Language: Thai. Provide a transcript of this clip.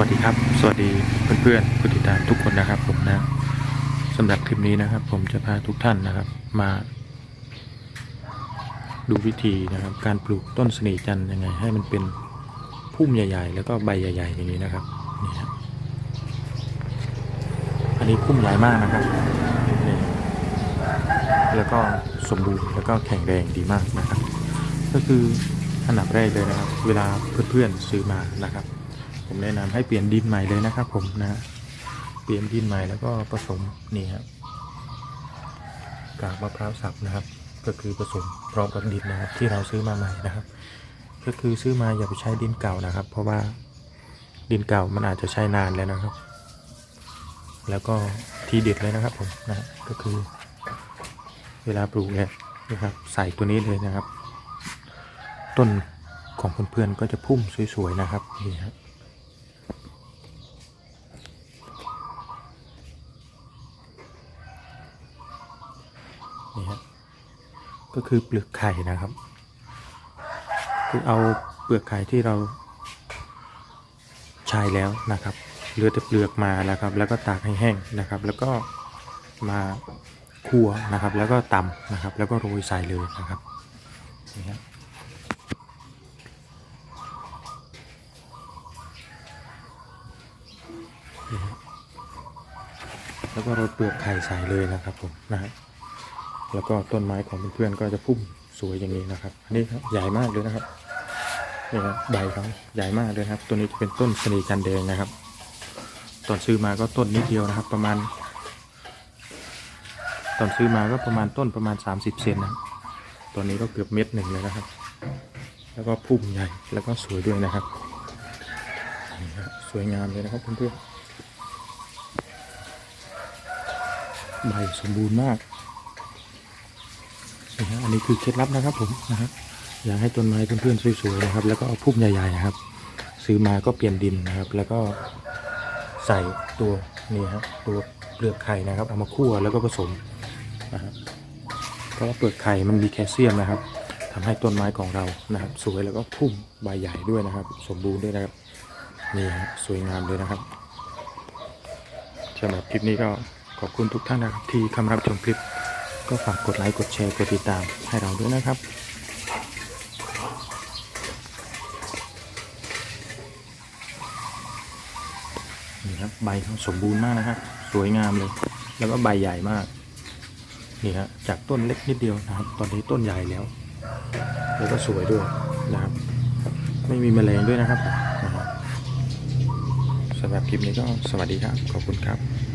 วัสดีครับ สวัสดีเพื่อนๆผู้ติดตามทุกคนนะครับ ผมนะสำหรับคลิปนี้นะครับ ผมจะพาทุกท่านนะครับ มา ดูวิธีนะครับ การปลูกต้นสน่ห์จันทร์ยังไง ให้มันเป็นพุ่มใหญ่ ๆ แล้วก็ใบใหญ่ ๆ อย่างนี้นะครับนี่ครับอันนี้พุ่มใหญ่มากนะครับนี่แล้วก็สมบูรณ์แล้วก็แข็งแรงดีมากนะครับ ก็คืออันดับแรกเลยนะครับ เวลาเพื่อนๆซื้อมานะครับ ผมแนะนำให้เปลี่ยนดินใหม่เลยนะครับ ผมนะเปลี่ยนดินใหม่แล้วก็ผสมนี่ครับกากมะพร้าวสับนะครับ ก็คือผสมพร้อมกับดินนะครับ ที่เราซื้อมาใหม่นะครับ ก็คือซื้อมาอย่าไปใช้ดินเก่านะครับ เพราะว่าดินเก่ามันอาจจะใช้นานแล้วนะครับ แล้วก็ทีเด็ดเลยนะครับผมนะก็คือ เวลาปลูกเนี่ยนะครับ ใส่ตัวนี้เลยนะครับ ต้นของเพื่อนๆก็จะพุ่มสวยๆนะครับนี่ครับ นี่ฮะก็คือเปลือกไข่นะครับ คือเอาเปลือกไข่ที่เราใช้แล้วนะครับเหลือแต่เปลือกมานะครับ แล้วก็ตากให้แห้งนะครับ แล้วก็มาคั่วนะครับ แล้วก็ตำนะครับ แล้วก็โรยใส่เลยนะครับนี่ฮะแล้วก็โรยเปลือกไข่ใส่เลยนะครับผมนะฮะ แล้วก็ต้นไม้ของเพื่อนๆก็จะพุ่มสวยอย่างนี้นะครับ อันนี้ครับใหญ่มากเลยนะครับนี่ครับใบเขาใหญ่มากเลยครับ ตัวนี้จะเป็นต้นสนีจันแดงนะครับ ตอนซื้อมาก็ต้นนิดเดียวนะครับ ประมาณ ตอนซื้อมาก็ประมาณต้นประมาณ 30 เซนนะตอนนี้ก็เกือบเม็ดหนึ่งเลยนะครับ แล้วก็พุ่มใหญ่แล้วก็สวยด้วยนะครับ สวยงามเลยนะครับเพื่อนๆใบสมบูรณ์มาก นะอันนี้คือเคล็ดลับนะครับผมนะฮะอยากให้ต้นไม้เพื่อนๆสวยๆนะครับ แล้วก็เอาพุ่มใหญ่ๆนะครับ ซื้อมาก็เปลี่ยนดินนะครับ แล้วก็ใส่ตัวนี่ฮะตัวเปลือกไข่นะครับ เอามาคั่วแล้วก็ผสมนะฮะเพราะว่าเปลือกไข่มันมีแคลเซียมนะครับทำให้ต้นไม้ของเรานะครับ สวยแล้วก็พุ่มใบใหญ่ด้วยนะครับ สมบูรณ์ด้วยนะครับนี่ฮะสวยงามเลยนะครับสำหรับคลิปนี้ก็ขอบคุณทุกท่านนะครับที่เข้ามารับชมคลิป ก็ฝากกดไลค์กดแชร์กดติดตามให้เราด้วยนะครับนี่ครับใบเขาสมบูรณ์มากนะครับ สวยงามเลย แล้วก็ใบใหญ่มากนี่ฮะจากต้นเล็กนิดเดียวนะครับ ตอนนี้ต้นใหญ่แล้ว แล้วก็สวยด้วยนะครับ ไม่มีแมลงด้วยนะครับนะครับสำหรับคลิปนี้ก็สวัสดีครับ ขอบคุณครับ